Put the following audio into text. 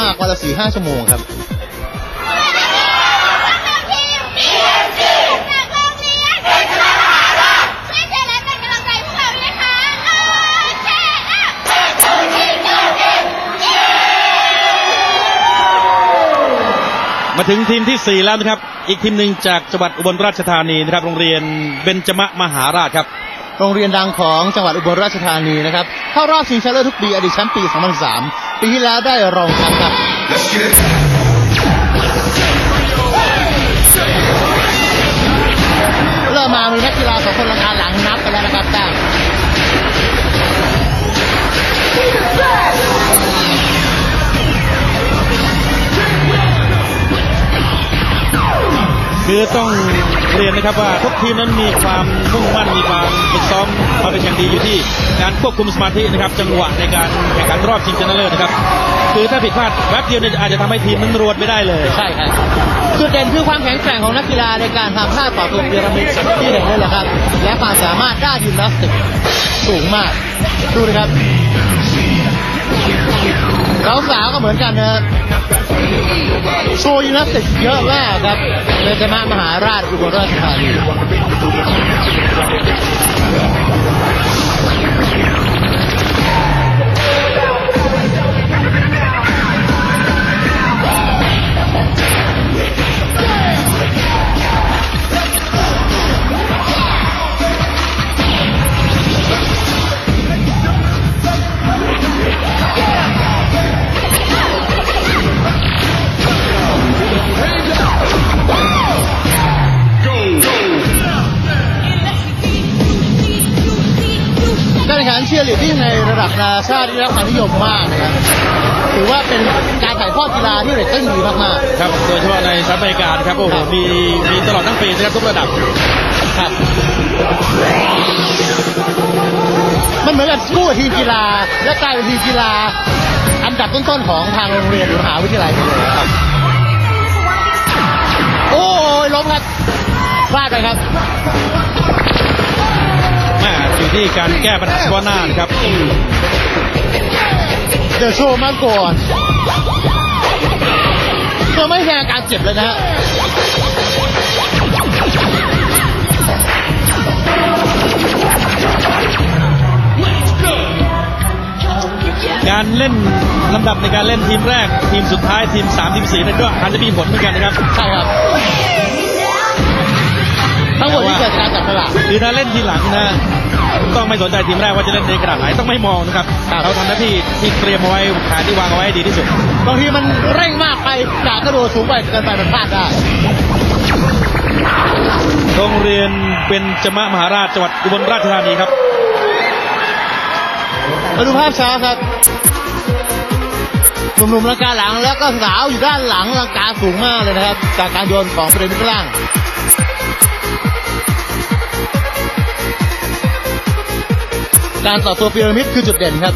มากวันละสี่ห้าชั่วโมงครับมาถึงทีมที่ 4 แล้วนะครับ อีกทีมหนึ่งจากจังหวัดอุบลราชธานีนะครับ โรงเรียนเบญจมมหาราชครับ โรงเรียนดังของจังหวัดอุบลราชธานีนะครับ เข้ารอบชิงชนะเลิศทุกปีอดีตแชมป์ปี 2003 ปีที่แล้วได้รองแชมป์ครับเริ่มมามีนักกีฬาสองคนลังการหลังนับไปแล้วนะครับแต้มคือต้อง เรียนนะครับว่าทุกทีมนั้นมีความมุ่งมั่นมีความฝึกซ้อมมาเป็นอย่างดีอยู่ที่การควบคุมสมาธินะครับจังหวะในการแข่งขันรอบชิงชนะเลิศนะครับคือถ้าผิดพลาดแป๊บเดียวเนี่ยอาจจะทำให้ทีมนั้นรวนไม่ได้เลยใช่ครับจุดเด่นคือความแข็งแกร่งของนักกีฬาในการทำท่าต่อตัวพีระมิดที่เห็นนี่แหละครับ และความสามารถด้านยิมนาสติกสูงมากดูนะครับสาวๆก็เหมือนกันนะ โชว์ยูนัสติกเยอะมากครับในจมามหาราชอุบลราชธานี การแข่งขันเชียร์ลีดดิ้งในระดับนานาชาติที่ได้รับความนิยมมากนะครับถือว่าเป็นการถ่ายทอดกีฬาที่เรตติ้งดีมากๆ ครับ โดยเฉพาะในสหรัฐอเมริกานะครับโอ้โหมีมีตลอดทั้งปีนะครับทุกระดับครับมันเหมือนกับกู้ทีมกีฬา และกลายเป็นทีมกีฬา อันดับต้นๆของทางโรงเรียนหรือมหาวิทยาลัยไปเลยครับโอ้ยล้มครับพลาดไปครับแม่อยู่ ที่การแก้ปัญหาเฉพาะหน้านะครับ เดี๋ยวโชว์มาก่อนเธอไม่แสดงอาการเจ็บเลยนะฮะการเล่นลำดับในการเล่นทีมแรก ทีมสุดท้ายทีม 3 ทีม4นั่นก็อาจจะมีผลเหมือนกันนะครับ ใช่ครับทั้งหมดที่เกิดจากการจับฉลากคือถ้าเล่นทีหลังนะ ต้องไม่สนใจทีมแรกว่าจะเล่นในขนาดไหนต้องไม่มองนะครับครับเขาทำหน้าที่ที่เตรียมเอาไว้แผนที่วางเอาไว้ให้ดีที่สุดบางทีมันเร่งมากไปจากกระโดดสูงไปเกินไปมันพลาดได้โรงเรียนเป็นจมะมหาราชจังหวัดอุบลราชธานีครับมาดูภาพช้าครับหนุ่มๆลังกาหลังแล้วก็สาวอยู่ด้านหลังลังกาสูงมากเลยนะครับ จากการโยนของประเด็นข้างล่าง การต่อตัวพีระมิดคือจุดเด่นครับ